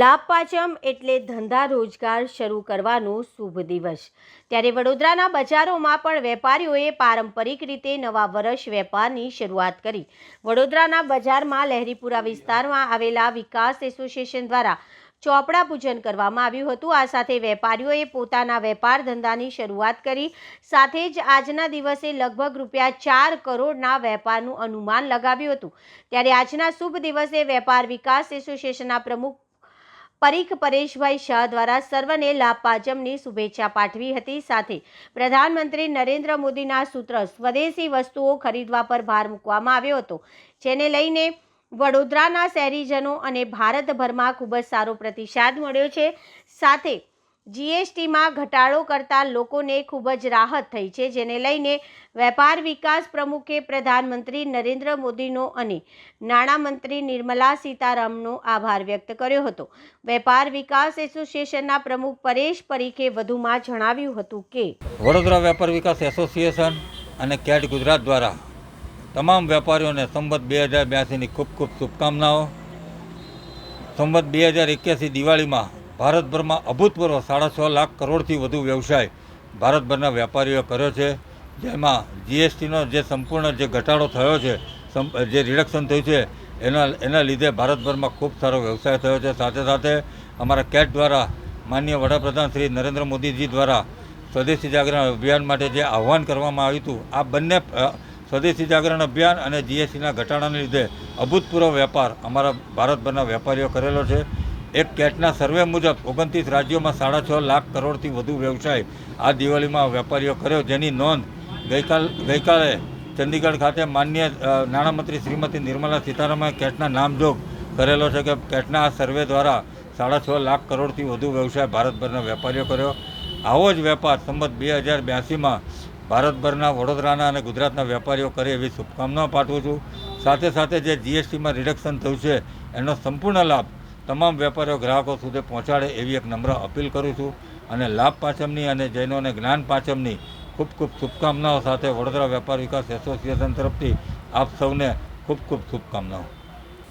લાભ પાંચમ એટલે ધંધા રોજગાર શરૂ કરવાનો શુભ દિવસ. ત્યારે વડોદરાના બજારોમાં પણ વેપારીઓએ પારંપરિક રીતે નવા વર્ષ વેપારની શરૂઆત કરી. વડોદરાના બજારમાં લહેરીપુરા વિસ્તારમાં આવેલા વિકાસ એસોસિએશન દ્વારા ચોપડા પૂજન કરવામાં આવ્યું હતું. આ સાથે વેપારીઓએ પોતાના વેપાર ધંધાની શરૂઆત કરી. સાથે જ આજના દિવસે લગભગ રૂપિયા ચાર કરોડના વેપારનું અનુમાન લગાવ્યું હતું. ત્યારે આજના શુભ દિવસે વેપાર વિકાસ એસોસિએશનના પ્રમુખ પરીખ પરેશભાઈ શાહ દ્વારા સર્વને લાભ શુભેચ્છા પાઠવી હતી. સાથે પ્રધાનમંત્રી નરેન્દ્ર મોદીના સૂત્ર સ્વદેશી વસ્તુઓ ખરીદવા પર ભાર મૂકવામાં આવ્યો હતો, જેને લઈને વડોદરાના શહેરીજનો અને ભારતભરમાં ખૂબ જ સારો પ્રતિસાદ મળ્યો છે. સાથે જીએસટીમાં ઘટાડો કરતા લોકોને ખૂબ જ રાહત થઈ છે, જેને લઈને વેપાર વિકાસ પ્રમુખે પ્રધાનમંત્રી નરેન્દ્ર મોદીનો અને નાણામંત્રી નિર્મલા સીતારામનો આભાર વ્યક્ત કર્યો હતો. વેપાર વિકાસ એસોસિએશનના પ્રમુખ પરેશ પરીખે વધુમાં જણાવ્યું હતું કે વડોદરા વેપાર વિકાસ એસોસિએશન અને કેટ ગુજરાત દ્વારા તમામ વેપારીઓને સંવત બે હજાર બ્યાસીની ખૂબ ખૂબ શુભકામનાઓ. સંવત બે હજાર એક્યાસી દિવાળીમાં ભારતભરમાં અભૂતપૂર્વ સાડા છ લાખ કરોડથી વધુ વ્યવસાય ભારતભરના વેપારીઓએ કર્યો છે, જેમાં જીએસટીનો જે સંપૂર્ણ જે ઘટાડો થયો છે જે રિડક્શન થયું છે, એના એના લીધે ભારતભરમાં ખૂબ સારો વ્યવસાય થયો છે. સાથે સાથે અમારા કેટ દ્વારા માનનીય વડાપ્રધાન શ્રી નરેન્દ્ર મોદીજી દ્વારા સ્વદેશી જાગરણ અભિયાન માટે જે આહવાન કરવામાં આવ્યું હતું, આ બંને સ્વદેશી જાગરણ અભિયાન અને જીએસટીના ઘટાડાને લીધે અભૂતપૂર્વ વેપાર અમારા ભારતભરના વેપારીઓ કરેલો છે. એક કેટના સર્વે મુજબ ઓગણત્રીસ રાજ્યોમાં સાડા છ લાખ કરોડથી વધુ વ્યવસાય આ દિવાળીમાં વેપારીઓ કર્યો. જેની નોંધ ગઈકાલ ગઈકાલે ચંદીગઢ ખાતે માન્ય નાણામંત્રી શ્રીમતી નિર્મલા સીતારામને કેટના નામજોગ કરેલો છે કે કેટના આ સર્વે દ્વારા સાડા છ લાખ કરોડથી વધુ વ્યવસાય ભારતભરના વેપારીઓ કર્યો. આવો જ વેપાર સંમત બે હજાર બ્યાસીમાં ભારતભરના વડોદરાના અને ગુજરાતના વેપારીઓ કરે એવી શુભકામનાઓ પાઠવું છું. સાથે સાથે જે જીએસટીમાં રિડક્શન થયું છે, એનો સંપૂર્ણ લાભ તમામ વેપારીઓ ગ્રાહકો સુધી પહોંચાડે એવી એક નમ્ર અપીલ કરું છું અને લાભ પાંચમની અને જૈનોને જ્ઞાન પાંચમની ખૂબ ખૂબ શુભકામનાઓ સાથે વડોદરા વેપાર વિકાસ એસોસિએશન તરફથી આપ સૌને ખૂબ ખૂબ શુભકામનાઓ.